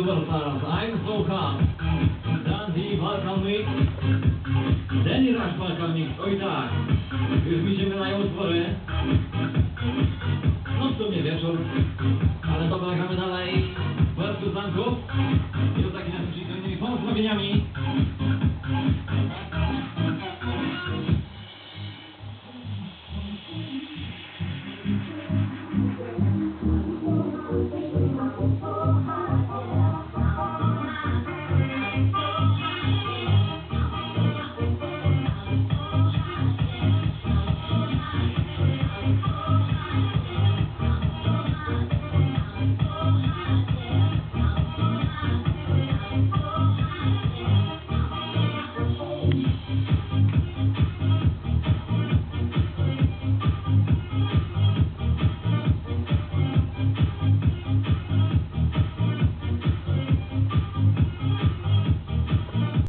Superstars, Ein So Kam. Dann die Balkanmix. Ten raz Balkanmix, oj tak. Już mi się wydają utwory. No w sumie wieczór. Ale to gramy dalej. Bez kusanków. I to taki nas przyjdzie z innymi pozdrowieniami.